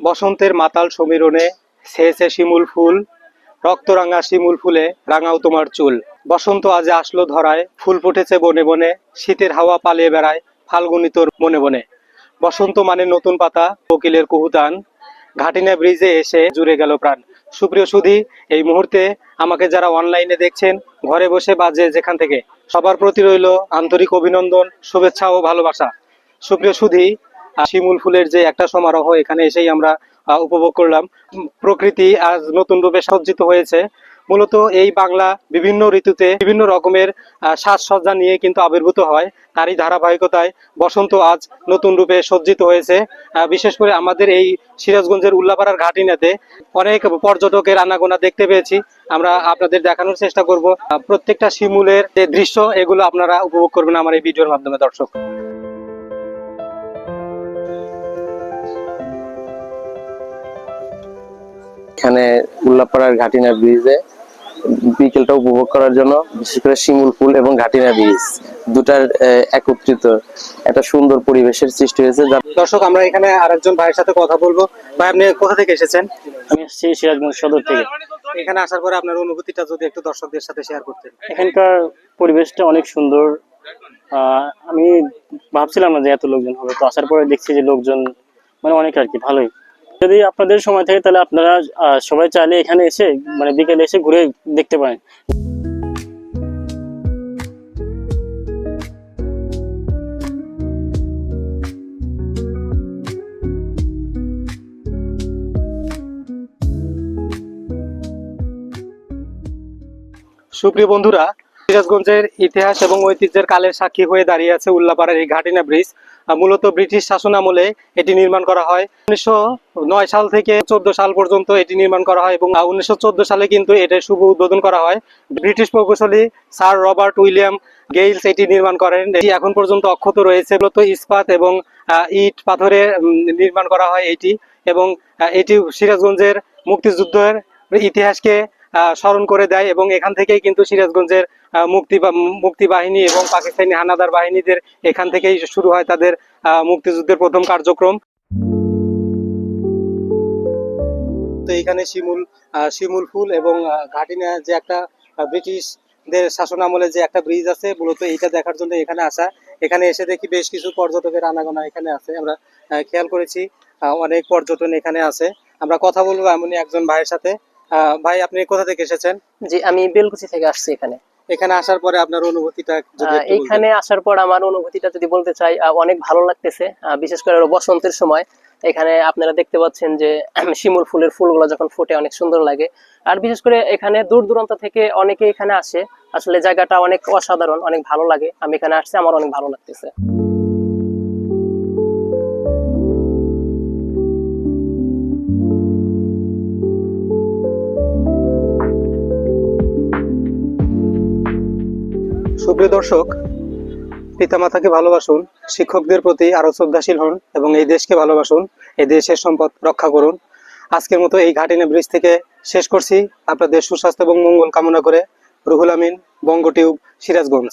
বসন্তের মাতাল সমীরণে ছেয়েছে শিমুল ফুল, রক্তরাঙা শিমুল ফুলে রাঙাও তোমার চুল। বসন্ত আজ আসলো ধরায়, ফুল ফুটেছে বনে বনে, শীতের হাওয়া পালিয়ে বেড়ায় ফাল্গুনি তোর মনে বনে। বসন্ত মানে নতুন পাতা, কোকিলের কুহুতান, ঘাটিনা ব্রিজে এসে জুড়ে গেল প্রাণ। সুপ্রিয় সুধি, এই মুহূর্তে আমাকে যারা অনলাইনে দেখছেন, ঘরে বসে বাজে যেখান থেকে, সবার প্রতি রইল আন্তরিক অভিনন্দন, শুভেচ্ছা ও ভালোবাসা। সুপ্রিয় সুধী শিমুল ফুলের যে একটা সমারোহ, এখানে এসেই আমরা উপভোগ করলাম। প্রকৃতি আজ নতুন রূপে সজ্জিত হয়েছে। মূলত এই বাংলা বিভিন্ন ঋতুতে বিভিন্ন রকমের সাজসজ্জা নিয়ে কিন্তু আবির্ভূত হয়। তারই ধারাবাহিকতায় বসন্ত আজ নতুন রূপে সজ্জিত হয়েছে। বিশেষ করে আমাদের এই সিরাজগঞ্জের উল্লাপাড়ার ঘাটিনাতে অনেক পর্যটকের আনাগোনা দেখতে পেয়েছি। আমরা আপনাদের দেখানোর চেষ্টা করব। প্রত্যেকটা শিমুলের যে দৃশ্য, এগুলো আপনারা উপভোগ করবেন আমার এই ভিডিওর মাধ্যমে, দর্শক। এখানে উল্লাপাড়ার ঘাটিনা ব্রিজে বিকেলটা উপভোগ করার জন্য বিশেষ করে শিমুল ফুল এবং ঘাটিনা ব্রিজ দুটার একত্রিত একটা সুন্দর পরিবেশের সৃষ্টি হয়েছে দর্শক আমরা এখানে আরেকজন ভাইয়ের সাথে কথা বলব। ভাই আপনি কোথা থেকে এসেছেন? আমি এসেছি সিরাজগঞ্জ সদর থেকে। এখানে আসার পরে আপনার অনুভূতিটা যদি একটু দর্শকদের সাথে শেয়ার করতেন। এখানকার পরিবেশটা অনেক সুন্দর। আহ, আমি ভাবছিলাম না যে এত লোকজন হবে। তো আসার পরে দেখছি যে লোকজন মানে অনেক আর কি ভালোই। যদি আপনাদের সময় থাকে তাহলে আপনারা সবাই চাইলে এখানে এসে মানে বিকেলে এসে ঘুরে দেখতে পারেন। সুপ্রিয় বন্ধুরা সিরাজগঞ্জের ইতিহাস এবং ঐতিহ্যের কালের সাক্ষী হয়ে দাঁড়িয়ে আছে উল্লাপাড়ার এই ঘাটিনা ব্রিজ। মূলত ব্রিটিশ শাসন আমলে এটি নির্মাণ করা হয়। উনিশশো নয় সাল থেকে চোদ্দ সাল পর্যন্ত এটি নির্মাণ করা হয় এবং উনিশশো চোদ্দ সালে কিন্তু এটার শুভ উদ্বোধন করা হয়। ব্রিটিশ প্রকৌশলী স্যার রবার্ট উইলিয়াম গেইলস এটি নির্মাণ করেন। এটি এখন পর্যন্ত অক্ষত রয়েছে। মূলত ইস্পাত এবং ইট পাথরে নির্মাণ করা হয় এটি এবং এটি সিরাজগঞ্জের মুক্তিযুদ্ধের ইতিহাসকে স্মরণ করে দেয় এবং এখান থেকেই কিন্তু সিরাজগঞ্জের মুক্তি মুক্তি বাহিনী এবং পাকিস্তানি হানাদার বাহিনীদের এখান থেকেই শুরু হয় তাদের মুক্তিযুদ্ধের প্রথম কার্যক্রম। তো এখানে শিমুল শিমুল ফুল এবং ঘাটিনা যে একটা ব্রিটিশদের শাসন আমলে যে একটা ব্রিজ আছে, মূলত এইটা দেখার জন্য এখানে আসা। এখানে এসে দেখি বেশ কিছু পর্যটকের আনাগোনা এখানে আছে। আমরা খেয়াল করেছি অনেক পর্যটন এখানে আছে। আমরা কথা বলব এমনই একজন ভাইয়ের সাথে। ভাই আপনি কোথা থেকে এসেছেন? জি আমি বেলকুচি থেকে আসছি এখানে। এখানে আসার পরে আপনার অনুভূতিটা। এখানে আসার পর আমার অনুভূতিটা যদি বলতে চাই অনেক ভালো লাগতেছে বিশেষ করে বসন্তের সময়। এখানে আপনারা দেখতে পাচ্ছেন যে শিমুল ফুলের ফুলগুলো যখন ফোটে অনেক সুন্দর লাগে। আর বিশেষ করে এখানে দূর দূরান্ত থেকে অনেকে এখানে আসে। আসলে জায়গাটা অনেক অসাধারণ অনেক ভালো লাগে। আমি এখানে আসছি আমার অনেক ভালো লাগতেছে। সুপ্রিয় দর্শক, পিতামাতাকে ভালোবাসুন, শিক্ষকদের প্রতি আরও শ্রদ্ধাশীল হন এবং এই দেশকে ভালোবাসুন এই দেশের সম্পদ রক্ষা করুন। আজকের মতো এই ঘাটিনা ব্রিজ থেকে শেষ করছি। আপনাদের সুস্বাস্থ্য এবং মঙ্গল কামনা করে রুহুল আমিন বঙ্গ টিউব সিরাজগঞ্জ।